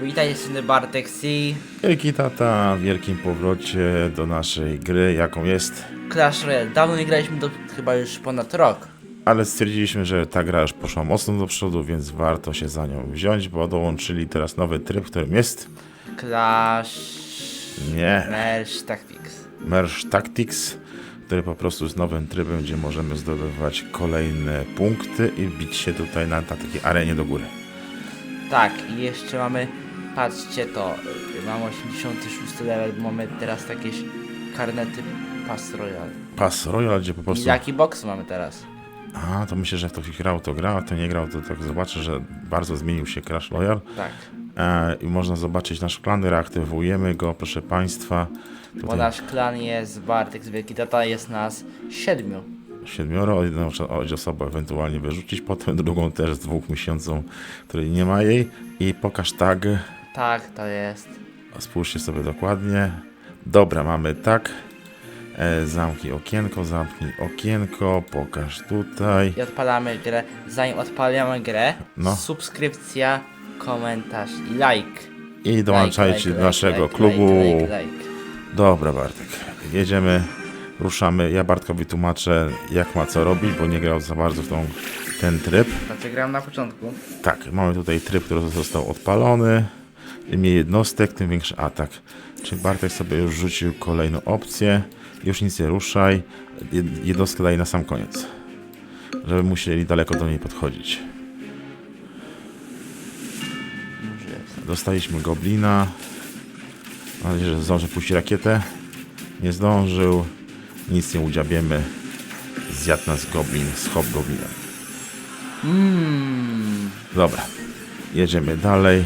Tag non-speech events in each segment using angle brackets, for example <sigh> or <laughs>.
Witajcie, strony Bartek C. Wielki tata w wielkim powrocie do naszej gry, jaką jest. Clash Royale. Dawno nie graliśmy do chyba już ponad rok. Ale stwierdziliśmy, że ta gra już poszła mocno do przodu, więc warto się za nią wziąć, bo dołączyli teraz nowy tryb, którym jest. Clash... Nie. Merge Tactics. Merge Tactics, który po prostu jest nowym trybem, gdzie możemy zdobywać kolejne punkty i bić się tutaj na, na takiej arenie do góry. Tak, i jeszcze mamy... Patrzcie to. Mam 86 level, bo mamy teraz jakieś karnety Pass Royale. Pas Royal, gdzie po I prostu... jaki box mamy teraz? A, to myślę, że kto grał, to grał, a kto nie grał, to tak zobaczy, że bardzo zmienił się Crash Royale. Tak. E, I można zobaczyć nasz klan, reaktywujemy go, proszę Państwa. Bo Tutaj nasz klan jest Bartek z Wielki Tata, jest nas siedmiu. siedmioro, jedną osobę ewentualnie wyrzucić, potem <laughs> drugą też z dwóch miesiąców, której nie ma jej. I pokaż tag, Tak, to jest. spójrzcie sobie dokładnie. Dobra, mamy tak. E, zamknij okienko, zamknij okienko, pokaż tutaj. I odpalamy grę. Zanim odpalamy grę, No. subskrypcja, komentarz i like. I dołączajcie Like, do naszego like, klubu. Like, like, like. Dobra, Bartek. Jedziemy, ruszamy. Ja Bartkowi tłumaczę, jak ma co robić, bo nie grał za bardzo w tą, ten tryb. Znaczy gram na początku. Tak, mamy tutaj tryb, który został odpalony. Im mniej jednostek, tym większy atak. Czyli Bartek sobie już rzucił kolejną opcję. Już nic nie ruszaj. Jed- Jednostkę daje na sam koniec. Żeby musieli daleko do niej podchodzić. Dostaliśmy goblina. Mam nadzieję, że zdąży puścić rakietę. Nie zdążył. Nic nie udziabiemy. Zjadł nas goblin z hobgoblinem. Mmm. Dobra. Jedziemy dalej.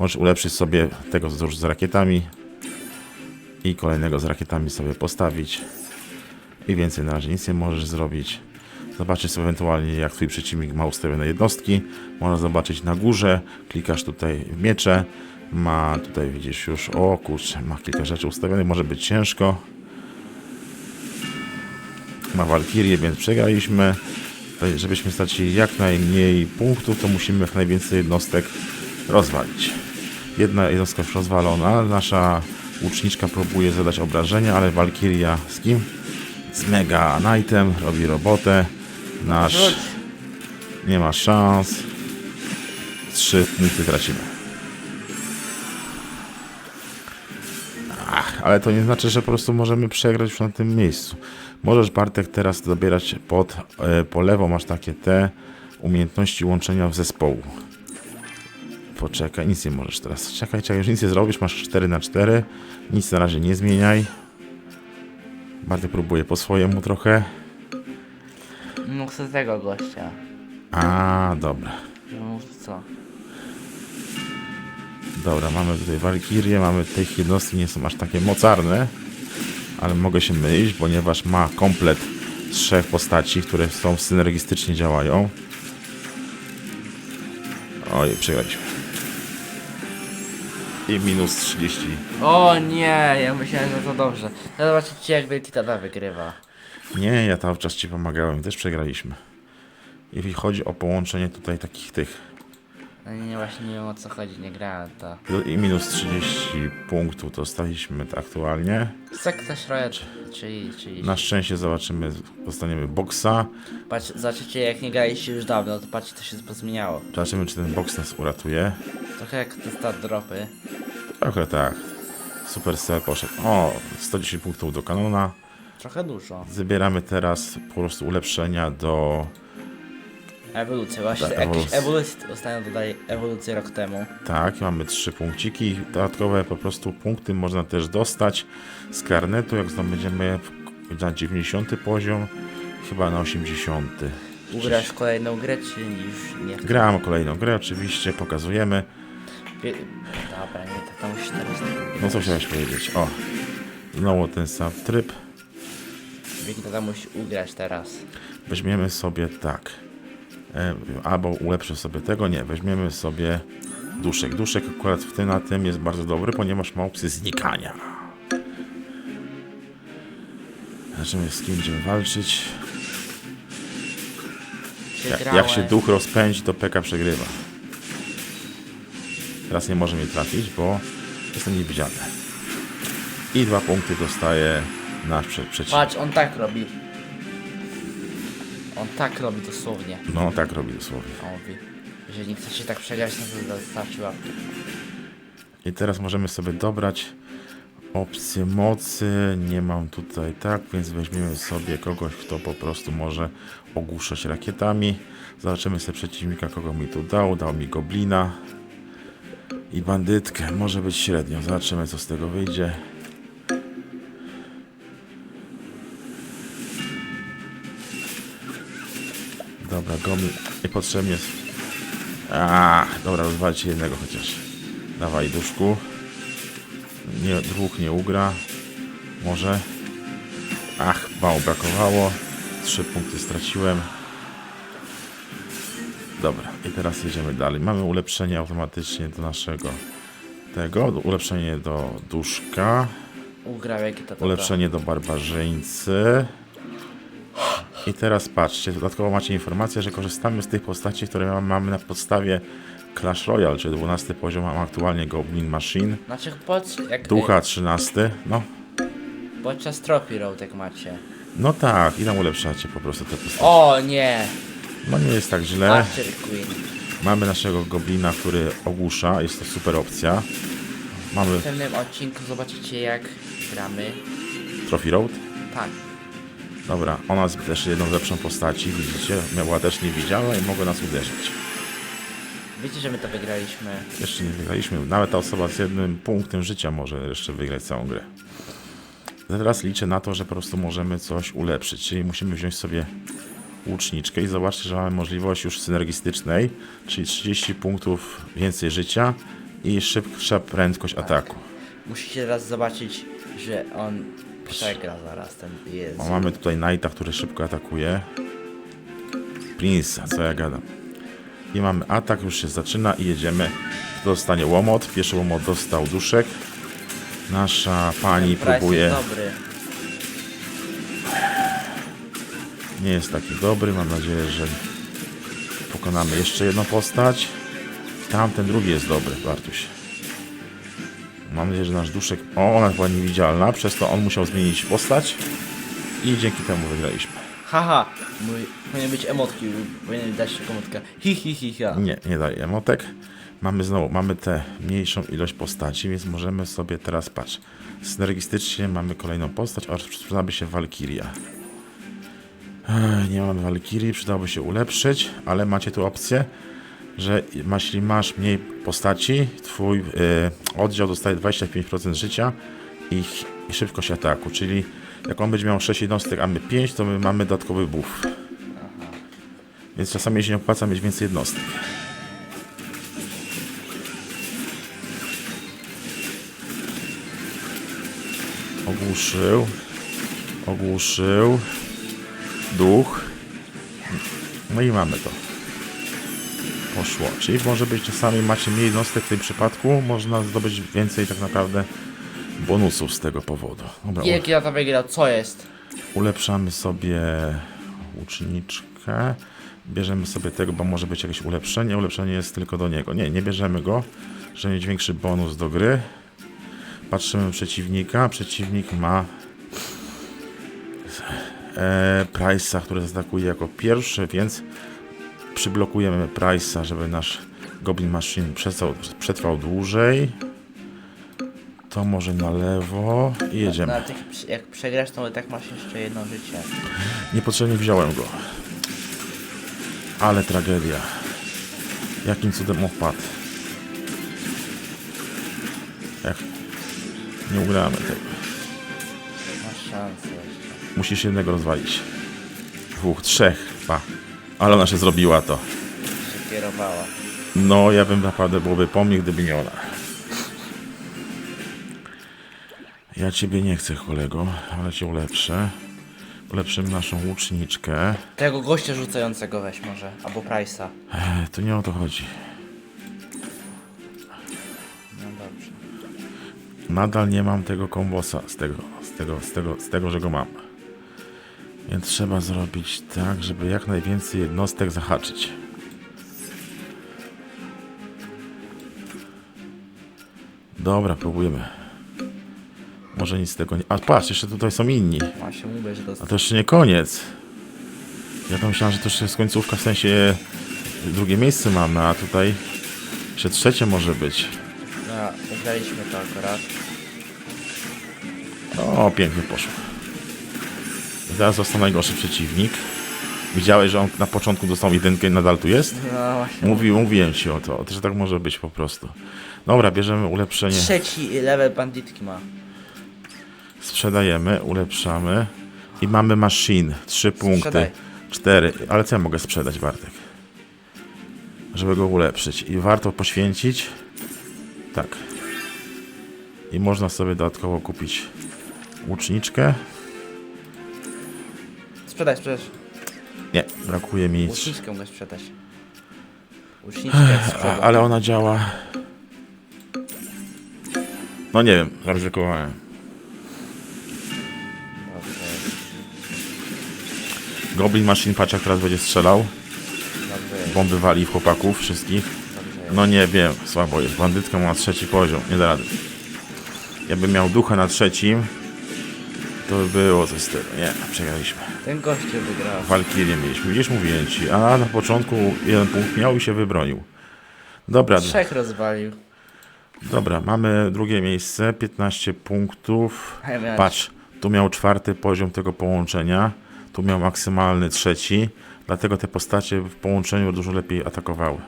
Możesz ulepszyć sobie tego już z rakietami. I kolejnego z rakietami sobie postawić. I więcej na razie nic nie możesz zrobić. Zobaczyć sobie ewentualnie jak twój przeciwnik ma ustawione jednostki. Można zobaczyć na górze. Klikasz tutaj w miecze. Ma tutaj widzisz już, o kurczę, ma kilka rzeczy ustawionych. Może być ciężko. Ma walkirię, więc przegraliśmy. Tutaj, żebyśmy stracili jak najmniej punktów, to musimy jak najwięcej jednostek rozwalić. Jedna jednostka już rozwalona. Nasza łuczniczka próbuje zadać obrażenia, ale Walkiria z kim? Z Mega Knightem robi robotę. Nasz nie ma szans. Trzy punkty tracimy. Ach, ale to nie znaczy, że po prostu możemy przegrać już na tym miejscu. Możesz Bartek teraz dobierać pod, e, po lewo masz takie te umiejętności łączenia w zespołu. Poczekaj, nic nie możesz teraz. Czekaj, czekaj, już nic nie zrobisz, masz 4 na 4 Nic na razie nie zmieniaj. Bartek próbuje po swojemu trochę. No chcę tego gościa. A, dobra. No co? Dobra, mamy tutaj Walkirię, mamy tych jednostki, nie są aż takie mocarne, ale mogę się mylić, ponieważ ma komplet trzech postaci, które są synergistycznie działają. Oj, przegraliśmy. I minus 30. O nie, ja myślałem, że to dobrze. Zobaczycie jak Wielki Tata wygrywa. Nie, ja cały czas ci pomagałem, też przegraliśmy. Jeśli chodzi o połączenie tutaj takich tych No nie, właśnie nie wiem o co chodzi, nie grałem to. i minus 30 punktów dostaliśmy aktualnie. Ktoś roje, czyli, czyli... Na szczęście zobaczymy, dostaniemy boksa. Patrz, zobaczycie jak nie graliście już dawno, to patrzcie to się pozmieniało. Zobaczymy, czy ten boks nas uratuje. Trochę jak te stat dropy. Trochę tak. Super Cell poszedł. O, 110 punktów do kanona. Trochę dużo. Zbieramy teraz po prostu ulepszenia do... Ewolucja, właśnie Tak, ewolucja. ostatnio dodali ewolucję rok temu. Tak, mamy trzy punkciki. Dodatkowe po prostu punkty można też dostać z karnetu, jak zdobędziemy na 90 poziom, chyba na 80. Ugrasz kolejną grę, czy już nie? Gramy kolejną grę, oczywiście, pokazujemy. Dobra, nie, to tam musi teraz No co chciałeś powiedzieć? O, znowu ten sam tryb. Wielki Tata musi ugrać teraz. Weźmiemy sobie tak. E, albo ulepszę sobie tego, nie. Weźmiemy sobie duszek. Duszek akurat w tym na tym jest bardzo dobry, ponieważ ma opcję znikania. Zobaczymy z kim będziemy walczyć. Jak, jak się duch rozpędzi, to Peka przegrywa. Teraz nie może mnie trafić, bo jestem niewidzialny. I dwa punkty dostaje nasz prze- przeciwnik. Patrz, on tak robi. On tak robi dosłownie. No tak robi dosłownie. On mówi, jeżeli nie chcecie tak przegrać, no to zostawcie łapkę. I teraz możemy sobie dobrać opcję mocy. Nie mam tutaj tak, więc weźmiemy sobie kogoś, kto po prostu może ogłuszać rakietami. Zobaczymy sobie przeciwnika, kogo mi tu dał. Dał mi goblina i bandytkę. Może być średnio. Zobaczymy, co z tego wyjdzie. Dobra, goblin niepotrzebnie. A, dobra, rozwalcie jednego chociaż. Dawaj, duszku. Nie, dwóch nie ugra. Może. Ach, mało brakowało. Trzy punkty straciłem. Dobra, i teraz jedziemy dalej. Mamy ulepszenie automatycznie do naszego tego. Ulepszenie do duszka. Ugrał jakie to dobra. Ulepszenie do barbarzyńcy. I teraz patrzcie, dodatkowo macie informację, że korzystamy z tych postaci, które ma- mamy na podstawie Clash Royale, czyli 12 poziom, mam aktualnie Goblin Machine, Znaczy, pod, jak, Ducha 13, no. podczas Trophy Road jak macie. No tak, i tam ulepszacie po prostu te postacie. O nie! No nie jest tak źle. Archer Queen. Mamy naszego Goblina, który ogłusza, jest to super opcja. Mamy W pewnym odcinku zobaczycie jak gramy. Trophy Road. Tak. Dobra, ona jest też jedną z lepszą postaci, widzicie? Była też niewidzialna i mogła nas uderzyć. Wiecie, że my to wygraliśmy. Jeszcze nie wygraliśmy. Nawet ta osoba z jednym punktem życia może jeszcze wygrać całą grę. Teraz liczę na to, że po prostu możemy coś ulepszyć. Czyli musimy wziąć sobie łuczniczkę i zobaczcie, że mamy możliwość już synergistycznej, czyli 30 punktów więcej życia i szybsza prędkość ataku. Musicie teraz zobaczyć, że on przegra zaraz ten jest. O, mamy tutaj Knighta, który szybko atakuje. Prince'a, co ja gadam. I mamy atak, już się zaczyna i jedziemy. Dostanie łomot. Pierwszy łomot dostał duszek. Nasza pani próbuje. jest dobry. Nie jest taki dobry. Mam nadzieję, że pokonamy jeszcze jedną postać. Tamten drugi jest dobry, Bartuś. Mam nadzieję, że nasz duszek. O, ona była niewidzialna, przez to on musiał zmienić postać. I dzięki temu wygraliśmy. Haha, mój, powinien być emotki, powinien dać tylko emotkę. Hi hi hi ha. Nie, nie daje emotek. Mamy znowu, mamy tę mniejszą ilość postaci, więc możemy sobie teraz, patrz, synergistycznie mamy kolejną postać, oraz przydałaby się Walkiria. Nie mamy Walkirii, przydałoby się ulepszyć, ale macie tu opcję, że jeśli masz mniej postaci, twój y, oddział dostaje 25% życia i, i szybkość ataku, czyli jak on będzie miał 6 jednostek, a my 5, to my mamy dodatkowy buff. Więc czasami się nie opłaca mieć więcej jednostek. Ogłuszył. Ogłuszył. Duch. No i mamy to. Poszło. Czyli może być czasami macie mniej jednostek w tym przypadku, można zdobyć więcej tak naprawdę bonusów z tego powodu. Dobra, ule- Jaki to wygrał, co jest? ulepszamy sobie łuczniczkę. Bierzemy sobie tego, bo może być jakieś ulepszenie. Ulepszenie jest tylko do niego. Nie, nie bierzemy go, żeby mieć większy bonus do gry. Patrzymy przeciwnika. Przeciwnik ma e, Price'a, który zaatakuje jako pierwszy, więc przyblokujemy Price'a, żeby nasz Goblin Machine przetrwał, przetrwał dłużej. To może na lewo i jedziemy. Na tych, jak przegrasz, to tak masz jeszcze jedno życie. Niepotrzebnie wziąłem go. Ale tragedia. Jakim cudem opadł. Jak nie ugramy tego. Masz szansę jeszcze. Musisz jednego rozwalić. Dwóch, trzech, pa. Ale ona się zrobiła to. Się kierowała. No, ja bym naprawdę byłoby po mnie, gdyby nie ona. Ja ciebie nie chcę, kolego, ale cię ulepszę. Ulepszymy naszą łuczniczkę. Tego gościa rzucającego weź może, albo Price'a. To nie o to chodzi. No dobrze. Nadal nie mam tego kombosa z tego, z tego, z tego, z tego, że go mam. Więc trzeba zrobić tak, żeby jak najwięcej jednostek zahaczyć. Dobra, próbujemy. Może nic z tego nie... A patrz, jeszcze tutaj są inni. Ma się mówię, że to A to jeszcze nie koniec. Ja to myślałem, że to jeszcze jest końcówka, w sensie drugie miejsce mamy, a tutaj jeszcze trzecie może być. no, ugraliśmy to akurat. O, pięknie poszło. Teraz został najgorszy przeciwnik. Widziałeś, że on na początku dostał jedynkę i nadal tu jest? No właśnie. Mówi, mówiłem ci o to, że tak może być po prostu. Dobra, bierzemy ulepszenie, Trzeci level banditki ma. sprzedajemy, ulepszamy i mamy machine. Trzy punkty, Sprzedaj. cztery. Ale co ja mogę sprzedać, Bartek? Żeby go ulepszyć. I warto poświęcić. Tak. I można sobie dodatkowo kupić łuczniczkę. Sprzedaj, sprzedaj. Nie, brakuje mi. Łuczniczkę mogę sprzedać. Łuczniczkę ale ona działa. No nie wiem, zaryzykowałem. Dobrze, Goblin Machine patrz jak teraz będzie strzelał. dobrze, Bomby wali w chłopaków wszystkich. dobrze. No nie wiem, słabo jest. Bandytka ma trzeci poziom, nie da rady. Jakbym miał ducha na trzecim, to by było coś z tego. Nie, przegraliśmy. Ten gościu wygrał. Walkirię mieliśmy, widzisz, mówiłem ci. A na początku jeden punkt miał i się wybronił. Dobra, Trzech rozwalił. dobra, mamy drugie miejsce, 15 punktów. Patrz, tu miał czwarty poziom tego połączenia, tu miał maksymalny trzeci, dlatego te postacie w połączeniu dużo lepiej atakowały.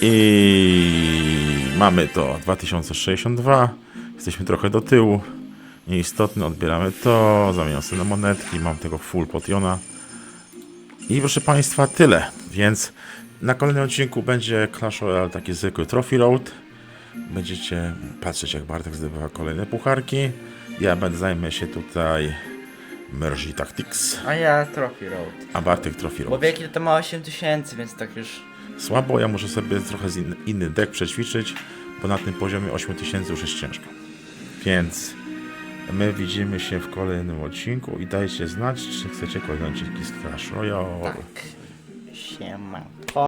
I mamy to 2062. Jesteśmy trochę do tyłu. Nieistotne, odbieramy to. Zamieniam sobie na monetki. Mam tego full potiona. I proszę Państwa, tyle. Więc na kolejnym odcinku będzie Clash Royale, taki zwykły Trophy Road. Będziecie patrzeć, jak Bartek zdobywa kolejne pucharki. Ja będę zajmę się tutaj Mergy Tactics, A ja Trophy Road. a Bartek Trophy Bo Road. wielki to ma 8000, więc tak już... Słabo, ja muszę sobie trochę z in, inny deck przećwiczyć, bo na tym poziomie 8000 już jest ciężko. Więc my widzimy się w kolejnym odcinku i dajcie znać, czy chcecie kolejne odcinki z Clash Royale. Tak. Siema.